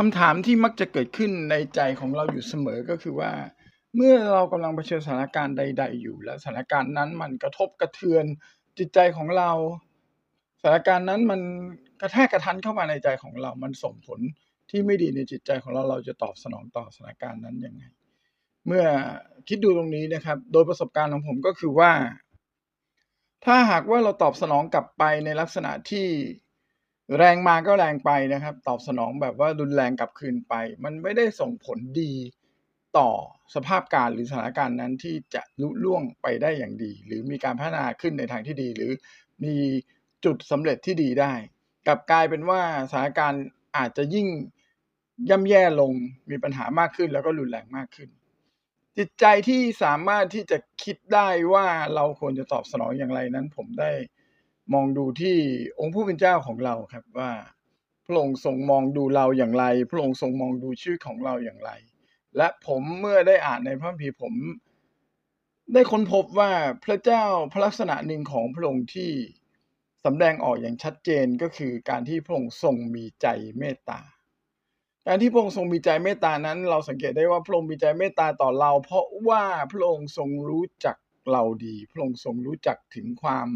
คำถามที่มักจะเกิดขึ้นในใจของเราอยู่เสมอก็คือว่า เมื่อเรากำลังเผชิญสถานการณ์ใด ๆ อยู่ และสถานการณ์นั้นมันกระทบกระเทือนจิตใจของเรา สถานการณ์นั้นมันกระแทกกระทันเข้ามาในใจของเรา มันส่งผลที่ไม่ดีในจิตใจของเราเราจะตอบสนองต่อสถานการณ์นั้นยังไง เมื่อคิดดูตรงนี้นะครับ โดยประสบการณ์ของผมก็คือว่า ถ้าหากว่าเราตอบสนองกลับไปในลักษณะที่ แรงมาก็แรงไปนะครับ ตอบสนองแบบว่ารุนแรงกลับคืนไป มันไม่ได้ส่งผลดีต่อสภาพการหรือสถานการณ์นั้นที่จะลุล่วงไปได้อย่างดี หรือมีการพัฒนาขึ้นในทางที่ดี หรือมีจุดสำเร็จที่ดีได้ กลับกลายเป็นว่าสถานการณ์อาจจะยิ่งย่ำแย่ลงมีปัญหามากขึ้นแล้วก็รุนแรงมากขึ้น จิตใจที่สามารถที่จะคิดได้ว่าเราควรจะตอบสนองอย่างไรนั้น ผมได้ มองดูที่องค์ผู้เป็นเจ้าของเราครับว่า พระองค์ทรงมองดูเราอย่างไร พระองค์ทรงมองดูชื่อของเราอย่างไร และผมเมื่อได้อ่านในพระคัมภีร์ผม ได้ค้นพบว่าพระเจ้าพระลักษณะหนึ่งของพระองค์ที่สำแดงออกอย่างชัดเจนก็คือการที่พระองค์ทรงมีใจเมตตาการที่พระองค์ทรงมีใจเมตตานั้น เราสังเกตได้ว่าพระองค์มีใจเมตตาต่อเรา เพราะว่าพระองค์ทรงรู้จักเราดี พระองค์ทรงรู้จักถึงความ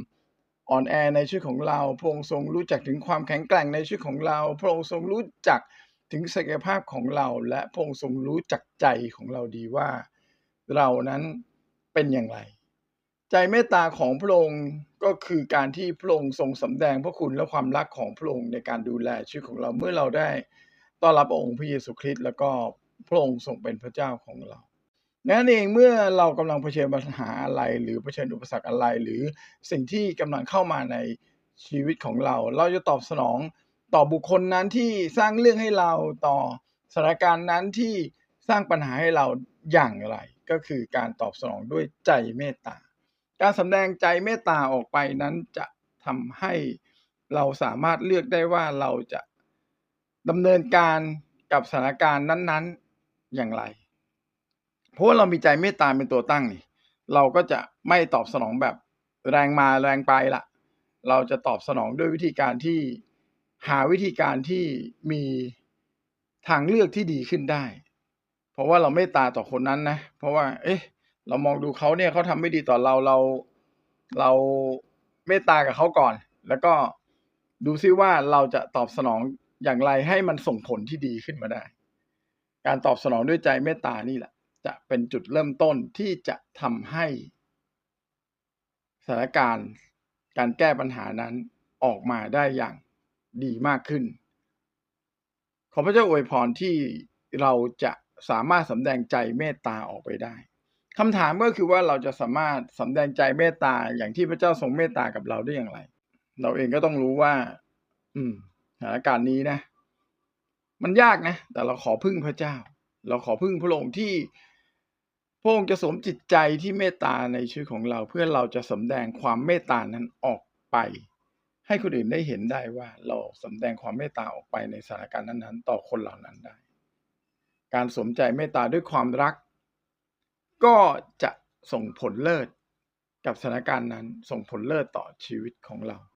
อ่อนแอในชีวิตของเรา พระองค์ทรงรู้จักถึงความแข็งแกร่งในชีวิตของเรา พระองค์ทรงรู้จักถึงศักยภาพของเรา และพระองค์ทรงรู้จักใจของเราดีว่า เรานั้นเป็นอย่างไร ใจเมตตาของพระองค์ก็คือการที่พระองค์ทรงสำแดงพระคุณและความรักของพระองค์ในการดูแลชีวิตของเราเมื่อเราได้ต้อนรับองค์พระเยซูคริสต์แล้วก็พระองค์ทรงเป็นพระเจ้าของเรา นั่นเองเมื่อเรากำลังเผชิญปัญหาอะไร หรือเผชิญอุปสรรคอะไร หรือสิ่งที่กำลังเข้ามาในชีวิตของเรา เราจะตอบสนองต่อบุคคลนั้นที่สร้างเรื่องให้เราต่อสถานการณ์นั้นที่สร้างปัญหาให้เราอย่างไร ก็คือการตอบสนองด้วยใจเมตตา การสำแดงใจเมตตาออกไปนั้นจะทำให้เราสามารถเลือกได้ว่าเราจะดำเนินการกับสถานการณ์นั้น ๆ อย่างไร เพราะว่าเรามีใจเมตตาเป็นตัวตั้งนี่ เราก็จะไม่ตอบสนองแบบแรงมาแรงไปละเราจะตอบสนองด้วยวิธีการที่หาวิธีการที่มีทางเลือกที่ดีขึ้นได้ เพราะว่าเราเมตตาต่อคนนั้นนะ เพราะว่า เอ๊ะ เรามองดูเขาเนี่ยเขาทำไม่ดีต่อเราเราเราเมตตากับเขาก่อน แล้วก็ดูซิว่าเราจะตอบสนองอย่างไรให้มันส่งผลที่ดีขึ้นมาได้ การตอบสนองด้วยใจเมตตานี่แหละ จะเป็นจุดเริ่มต้นที่จะทำให้สถานการณ์การแก้ปัญหานั้นออกมาได้อย่างดีมากขึ้น ขอพระเจ้าอวยพรที่เราจะสามารถสำแดงใจเมตตาออกไปได้คำถามก็คือว่าเราจะสามารถสำแดงใจเมตตาอย่างที่พระเจ้าทรงเมตตากับเราได้อย่างไร เราเองก็ต้องรู้ว่า อืมสถานการณ์นี้นะ มันยากนะ แต่เราขอพึ่งพระเจ้า เราขอพึ่งพระองค์ที่ พระองค์จะสมจิตใจที่เมตตาในชีวิตของเรา เพื่อเราจะสำแดงความเมตตานั้นออกไป ให้คนอื่นได้เห็นได้ว่าเราสำแดงความเมตตาออกไปในสถานการณ์นั้นๆ ต่อคนเหล่านั้นได้ การสมใจเมตตาด้วยความรัก ก็จะส่งผลเลิศกับสถานการณ์นั้นส่งผลเลิศต่อชีวิตของเรา